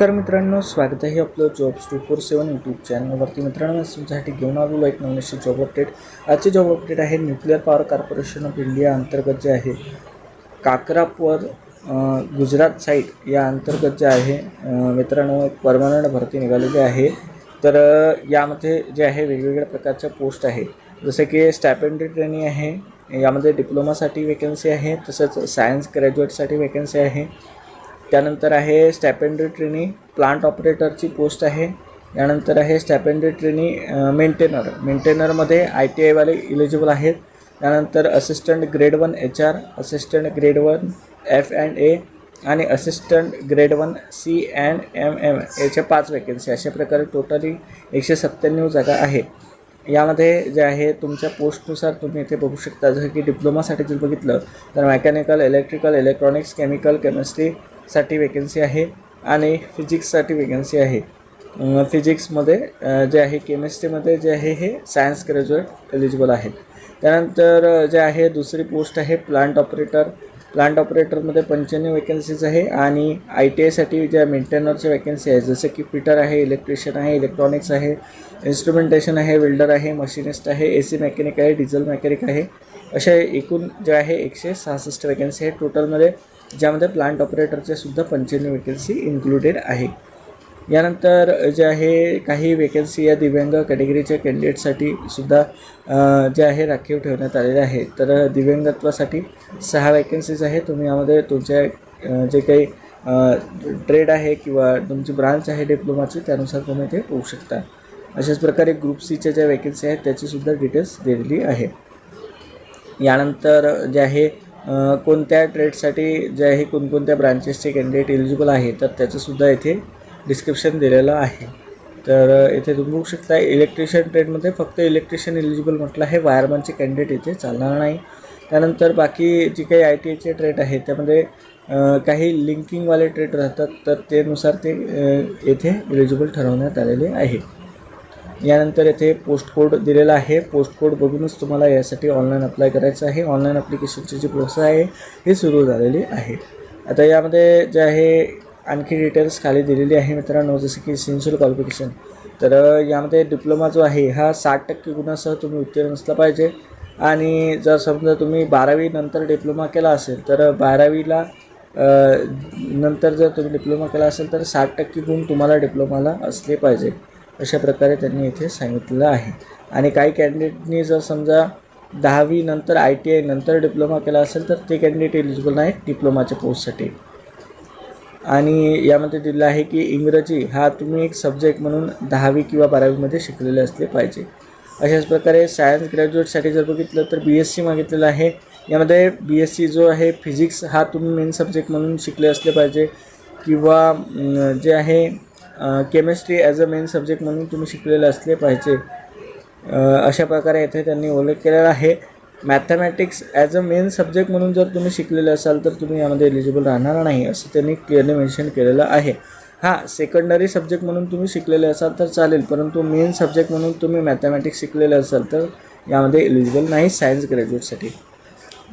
नमस्कार मित्रांनो स्वागत आहे आपलं jobs two four seven YouTube चॅनलवरती मित्रांनो आज तुमच्यासाठी घेऊन आलेलो एक नवीनशी जॉब अपडेट आजची जॉब अपडेट आहे nuclear power corporation of India अंतर्गत जे आहे काकरापवर गुजरात साईट या अंतर्गत जे आहे मित्रांनो एक परमनंट भरती निघालेली आहे. तर यामध्ये जे आहे वेगवेगळ्या प्रकारच्या पोस्ट आहे. जसं की स्टॅपेंडरी ट्रेनिंग आहे यामध्ये डिप्लोमासाठी वेकन्सी आहे तसंच सायन्स ग्रॅज्युएटसाठी वेकन्सी आहे. त्यानंतर आहे स्टॅपेंडरी ट्रेनी प्लांट ऑपरेटरची पोस्ट आहे. यानंतर आहे स्टॅपेंडरी ट्रेनी मेंटेनर. मेंटेनरमध्ये आय टी आयवाले इलिजिबल आहेत. त्यानंतर assistant grade one H R assistant grade one F and A आणि assistant grade one C and M M याच्या पाच वेकन्सी अशा प्रकारे टोटली एकशे सत्त्याण्णव जागा आहे यामध्ये जे आहे तुमच्या पोस्टनुसार तुम्ही इथे बघू शकता. जसं की डिप्लोमासाठी जर बघितलं तर मेकॅनिकल इलेक्ट्रिकल इलेक्ट्रॉनिक्स केमिकल साठी वेकन्सी आहे आणि फिजिक्ससाठी वेकन्सी आहे. फिजिक्समध्ये जे आहे केमिस्ट्रीमध्ये जे आहे हे सायन्स ग्रॅज्युएट एलिजिबल आहेत. त्यानंतर जे आहे दुसरी पोस्ट आहे प्लांट ऑपरेटर प्लांट ऑपरेटरमध्ये पंच्याण्णव वेकन्सीज आहे आणि आय टी आयसाठी ज्या मेंटेनरच्या वेकन्सी आहे जसं की फिटर आहे इलेक्ट्रिशियन आहे इलेक्ट्रॉनिक्स आहे इन्स्ट्रुमेंटेशन आहे वेल्डर आहे मशिनिस्ट आहे ए सी मेकॅनिक आहे डिझेल मेकॅनिक आहे. अशा एकूण जे आहे एकशे सहासष्ट वेकन्सी आहे. टोटलमध्ये ज्यामध्ये प्लांट ऑपरेटरचे सुद्धा पंच्याण्णव वेकन्सी इन्क्लुडेड आहे. यानंतर जे आहे काही वेकन्सी या दिव्यांग कॅटेगरीच्या कॅन्डिडेटसाठी सुद्धा जे आहे राखीव ठेवण्यात आलेले आहे. तर दिव्यांगत्वासाठी सहा वॅकन्सीज आहे तुम्ही यामध्ये तुमच्या जे काही ट्रेड आहे किंवा तुमची ब्रांच आहे डिप्लोमाची त्यानुसार तुम्ही ते होऊ शकता. अशाच प्रकारे ग्रुप सीच्या ज्या वॅकन्सी आहेत त्याचीसुद्धा डिटेल्स दिलेली आहे. यानंतर जे आहे कोणत्या ट्रेडसाठी जे आहे कोणकोणत्या ब्रांचेसचे कॅन्डिडेट एलिजिबल आहे तर त्याचंसुद्धा इथे डिस्क्रिप्शन दिलेलं आहे. तर इथे तुम्ही बघू शकता इलेक्ट्रिशियन ट्रेडमध्ये फक्त इलेक्ट्रिशियन एलिजिबल म्हटलं आहे वायरमनचे कॅन्डिडेट इथे चालणार नाही. त्यानंतर बाकी जी काही आय टी आयचे ट्रेड आहेत त्यामध्ये काही लिंकिंगवाले ट्रेड राहतात तर तेनुसार ते येथे एलिजिबल ठरवण्यात आलेले आहे. यानंतर येथे पोस्ट कोड दिलेला आहे. पोस्ट कोड बघूनच तुम्हाला यासाठी ऑनलाईन अप्लाय करायचं आहे. ऑनलाईन ॲप्लिकेशनची जी प्रोसेस आहे ही सुरू झालेली आहे. आता यामध्ये जे आहे आणखी डिटेल्स खाली दिलेली आहे मित्रांनो जसं की इसेन्शियल क्वालिफिकेशन तर यामध्ये डिप्लोमा जो आहे हा साठ टक्के गुणासह तुम्ही उत्तीर्ण असला पाहिजे. आणि जर समजा तुम्ही बारावीनंतर डिप्लोमा केला असेल तर बारावीला नंतर जर तुम्ही डिप्लोमा केला असेल तर साठ टक्के गुण तुम्हाला डिप्लोमाला असले पाहिजे. अशा प्रकारे त्यांनी इथे सांगितलेलं आहे. आणि काही कॅन्डिडेटनी जर समजा दहावी नंतर आय टी आय नंतर डिप्लोमा केला असेल तर ते कॅन्डिडेट एलिजिबल नाहीत डिप्लोमाच्या पोस्टसाठी. आणि यामध्ये दिलं आहे की इंग्रजी हा तुम्ही एक सब्जेक्ट म्हणून दहावी किंवा बारावीमध्ये शिकलेले असले पाहिजे. अशाच प्रकारे सायन्स ग्रॅज्युएटसाठी जर बघितलं तर बी एस सी मागितलेलं आहे. यामध्ये बी एस सी जो आहे फिजिक्स हा तुम्ही मेन सब्जेक्ट म्हणून शिकले असले पाहिजे. किंवा जे आहे chemistry as a main subject म्हणून तुम्ही शिकलेले असले पाहिजे. अशा प्रकारे येथे त्यांनी उल्लेख केलेला आहे. Mathematics as a main subject म्हणून जर तुम्ही शिकलेले असाल तर तुम्ही यामध्ये एलिजिबल राहणार नाही असं त्यांनी क्लिअरली मेन्शन केलेलं आहे. हां सेकंडरी सब्जेक्ट म्हणून तुम्ही शिकलेले असाल तर चालेल परंतु मेन सब्जेक्ट म्हणून तुम्ही मॅथमॅटिक्स शिकलेले असाल तर यामध्ये एलिजिबल नाही सायन्स ग्रॅज्युएटसाठी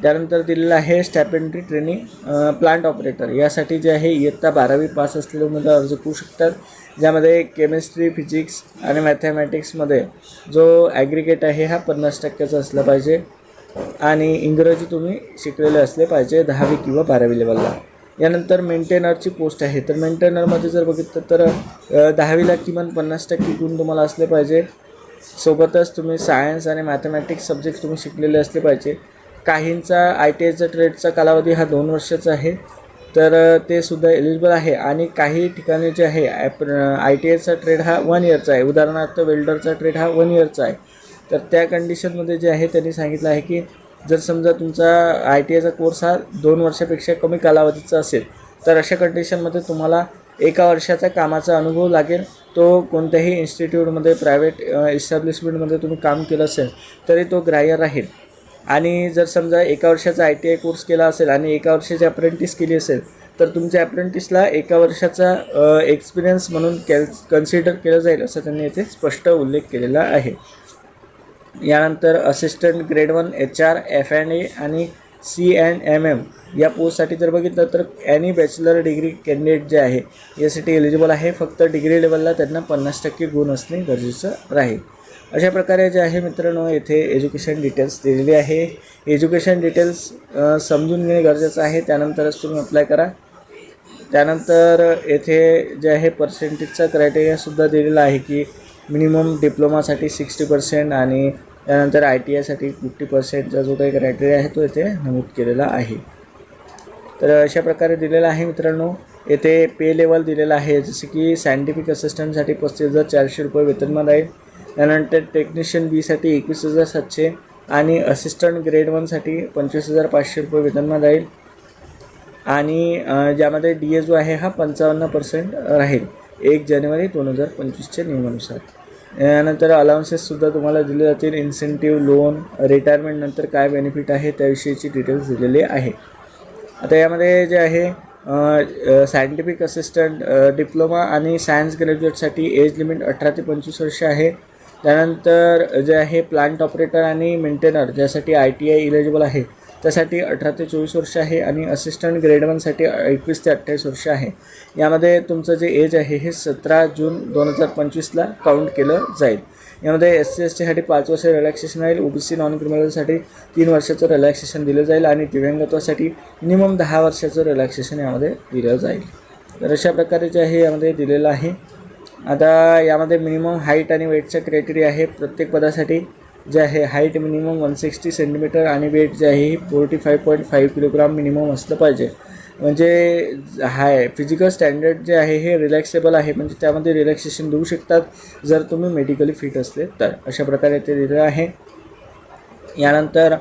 त्यानंतर दिलेलं आहे स्टॅपेंट्री ट्रेनिंग प्लांट ऑपरेटर यासाठी जे आहे इयत्ता बारावी पास असलेले उमेदवार अर्ज करू शकतात ज्यामध्ये केमिस्ट्री फिजिक्स आणि मॅथमॅटिक्समध्ये जो ॲग्रिगेट आहे हा पन्नास टक्क्याचा असला पाहिजे. आणि इंग्रजी तुम्ही शिकलेले असले पाहिजे दहावी किंवा बारावी लेवलला यानंतर मेंटेनरची पोस्ट आहे. तर मेंटेनरमध्ये जर बघितलं तर दहावीला किमान पन्नास टक्के गुण तुम्हाला असले पाहिजे. सोबतच तुम्ही सायन्स आणि मॅथमॅटिक्स सब्जेक्ट तुम्ही शिकलेले असले पाहिजे. काहींचा आय टी आयचा ट्रेडचा कालावधी हा दोन वर्षाचा आहे. तर ते सुद्धा एलिजिबल आहे. आणि काही ठिकाणी जे आहे ॲप आय टी आयचा ट्रेड हा वन इयरचा आहे. उदाहरणार्थ वेल्डरचा ट्रेड हा वन इयरचा आहे. तर त्या कंडिशनमध्ये जे आहे त्यांनी सांगितलं आहे की जर समजा तुमचा आय टी आयचा कोर्स हा दोन वर्षापेक्षा कमी कालावधीचा असेल तर अशा कंडिशनमध्ये तुम्हाला एका वर्षाचा कामाचा अनुभव लागेल. तो कोणत्याही इन्स्टिट्यूटमध्ये प्रायव्हेट इस्टॅब्लिशमेंटमध्ये तुम्ही काम केलं असेल तरी तो ग्राह्य राहील. आणि जर समजा एका वर्षाचा आय टी आय कोर्स केला असेल आणि एका वर्षाची अप्रेंटिस केली असेल तर तुमच्या अप्रेंटिसला एका वर्षाचा एक्सपिरियन्स म्हणून कॅल कन्सिडर केलं जाईल असं त्यांनी येथे स्पष्ट उल्लेख केलेला आहे. यानंतर assistant grade one H R F and A आणि सी अँड एम एम या पोस्टसाठी जर बघितलं तर ॲनी बॅचलर डिग्री कॅन्डिडेट जे आहे यासाठी एलिजिबल आहे. फक्त डिग्री लेवलला त्यांना पन्नास टक्के गुण असणे गरजेचं राहील. अशा प्रकारे जे आहे मित्रांनो येथे एज्युकेशन डिटेल्स दिलेली आहे. एज्युकेशन डिटेल्स समजून घेणे गरजेचं आहे. त्यानंतरच तुम्ही अप्लाय करा. त्यानंतर येथे जे आहे पर्सेंटेजचा क्रायटेरियासुद्धा दिलेला आहे की मिनिमम डिप्लोमासाठी सिक्स्टी पर्सेंट आणि त्यानंतर आय टी आयसाठी फिफ्टी पर्सेंटचा जो काही क्रायटेरिया आहे तो येथे नमूद केलेला आहे. तर अशा प्रकारे दिलेला आहे मित्रांनो. येथे पे लेवल दिलेला आहे. जसे की सायंटिफिक असिस्टंटसाठी पस्तीस हजार चारशे रुपये वेतनमान राहील. त्यानंतर टेक्निशियन बीसाठी एकवीस हजार सातशे आणि असिस्टंट ग्रेड वनसाठी पंचवीस हजार पाचशे रुपये वेतनमान राहील आणि ज्यामध्ये डी ए जो आहे हा पंचावन्न पर्सेंट राहील. एक जानेवारी दोन हजार पंचवीसच्या नियमानुसार. यानंतर अलाउन्सेससुद्धा तुम्हाला दिले जातील. इन्सेंटिव्ह लोन रिटायरमेंटनंतर काय बेनिफिट आहे त्याविषयीची डिटेल्स दिलेली आहे. आता यामध्ये जे आहे सायंटिफिक असिस्टंट डिप्लोमा आणि सायन्स ग्रॅज्युएटसाठी एज लिमिट अठरा ते पंचवीस वर्ष आहे. त्यानंतर जे आहे प्लांट ऑपरेटर आणि मेंटेनर ज्यासाठी आय टी आय इलिजिबल आहे त्यासाठी अठरा ते चोवीस वर्ष आहे आणि असिस्टंट ग्रेड वनसाठी एकवीस ते अठ्ठावीस वर्ष आहे. यामध्ये तुमचं जे एज आहे हे सतरा जून दोन हजार पंचवीसला काउंट केलं जाईल. यामध्ये एस सी एस टीसाठी पाच वर्ष रिलॅक्सेशन राहील ओ बी सी नॉन क्रिमिनलसाठी तीन वर्षाचं रिलॅक्सेशन दिलं जाईल आणि दिव्यांगत्वासाठी मिनिमम दहा वर्षाचं रिलॅक्सेशन यामध्ये दिलं जाईल. तर अशा प्रकारे जे आहे यामध्ये दिलेलं आहे. आता यामध्ये मिनिमम हाईट आणि वेटचा क्रायटेरिया आहे प्रत्येक पदासाठी जे आहे height minimum one sixty centimetre आणि वेट जे आहे forty five point five kilogram minimum असलं पाहिजे. म्हणजे हाय फिजिकल स्टँडर्ड जे आहे हे रिलॅक्सेबल आहे. म्हणजे त्यामध्ये रिलॅक्सेशन देऊ शकतात जर तुम्ही मेडिकली फिट असले तर. अशा प्रकारे ते दिलं आहे. यानंतर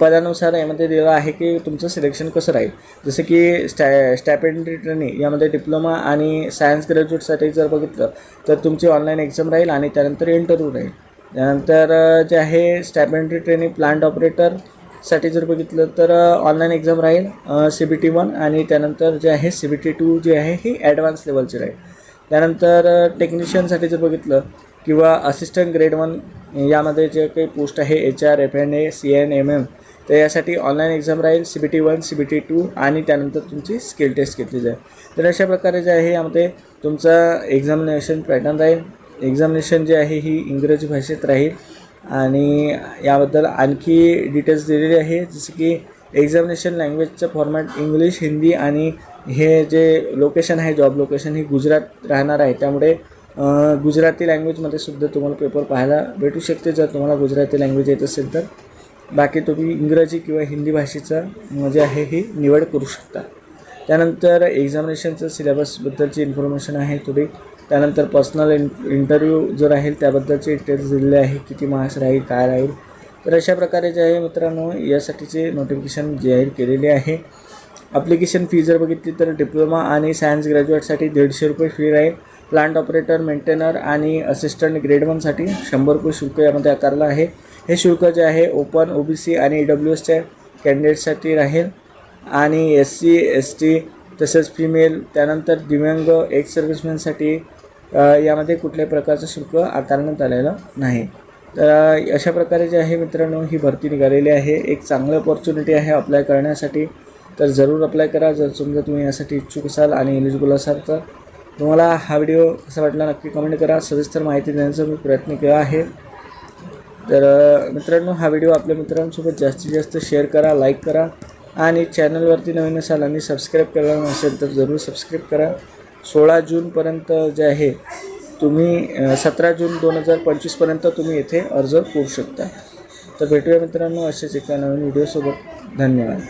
पदानुसार यामध्ये दिलं आहे की तुमचं सिलेक्शन कसं राहील? जसं की स्टॅ स्टॅपेंडरी ट्रेनिंग यामध्ये डिप्लोमा आणि सायन्स ग्रॅज्युएटसाठी जर बघितलं तर तुमची ऑनलाईन एक्झाम राहील आणि त्यानंतर इंटरव्ह्यू राहील. त्यानंतर जे आहे स्टॅपेंडरी ट्रेनिंग प्लांट ऑपरेटरसाठी जर बघितलं तर ऑनलाईन एक्झाम राहील सी बी टी वन आणि त्यानंतर जे आहे सी बी टी टू जे आहे ही ॲडव्हान्स लेवलची राहील. त्यानंतर टेक्निशियनसाठी जर बघितलं किंवा असिस्टंट ग्रेड वन यामध्ये जे काही पोस्ट आहे H R F N A C N M M तर यासाठी ऑनलाईन एक्झाम राहील C B T one C B T two आणि त्यानंतर तुमची स्किल टेस्ट घेतली जाईल. तर अशा प्रकारे जे आहे यामध्ये तुमचं एक्झामिनेशन पॅटर्न राहील. एक्झामिनेशन जे आहे ही इंग्रजी भाषेत राहील. आणि याबद्दल आणखी डिटेल्स दिलेली आहे. जसं की एक्झामिनेशन लँग्वेजचं फॉर्मॅट इंग्लिश हिंदी आणि हे जे लोकेशन आहे जॉब लोकेशन ही गुजरात राहणार आहे. त्यामुळे गुजराती लँग्वेजमध्ये सुद्धा तुम्हाला पेपर पाहायला भेटू शकते जर तुम्हाला गुजराती लँग्वेज येत असेल तर. बाकी तुम्ही इंग्रजी किंवा हिंदी भाषेचं जे आहे ही निवड करू शकता. त्यानंतर एक्झामिनेशनचं सिलेबसबद्दलची इन्फॉर्मेशन आहे थोडी. त्यानंतर पर्सनल इन इंटरव्ह्यू जो राहील त्याबद्दलचे डिटेल्स दिलेले आहे किती मार्क्स राहील काय राहील. तर अशा प्रकारे जे आहे मित्रांनो यासाठीचे नोटिफिकेशन जाहीर केलेले आहे. अप्लिकेशन फी जर बघितली तर डिप्लोमा आणि सायन्स ग्रॅज्युएटसाठी दीडशे रुपये फी राहील. प्लांट ऑपरेटर मेंटेनर आणि असिस्टंट ग्रेड वनसाठी शंभर रुपये शुल्क यामध्ये आकारलं आहे. हे शुल्क जे आहे ओपन ओ बी सी आणि ई डब्ल्यू एसच्या कॅन्डिडेटसाठी राहील. आणि एस सी एस टी तसेच फिमेल त्यानंतर दिव्यांग एक्स सर्व्हिसमॅनसाठी यामध्ये कुठल्याही प्रकारचं शुल्क आकारण्यात आलेलं नाही. तर अशा प्रकारे जे आहे मित्रांनो ही भरती निघालेली आहे. एक चांगलं ऑपॉर्च्युनिटी आहे अप्लाय करण्यासाठी. तर जरूर अप्लाय करा. जर समजा तुम्ही यासाठी इच्छुक असाल आणि एलिजिबल असाल तर. तुम्हाला हा व्हिडिओ कसा वाटला नक्की कमेंट करा. सविस्तर माहिती देण्याचा मी प्रयत्न केला आहे. तर मित्रांनो हा व्हिडिओ आपल्या मित्रांसोबत जास्तीत जास्त शेअर करा लाईक करा आणि चॅनलवरती नवीन असाल आणि सबस्क्राईब केला नसेल तर जरूर सबस्क्राईब करा. सोळा जूनपर्यंत जे आहे तुम्ही सतरा जून दोन हजार पंचवीसपर्यंत तुम्ही येथे अर्ज करू शकता. तर भेटूया मित्रांनो असेच एका नवीन व्हिडिओसोबत. धन्यवाद.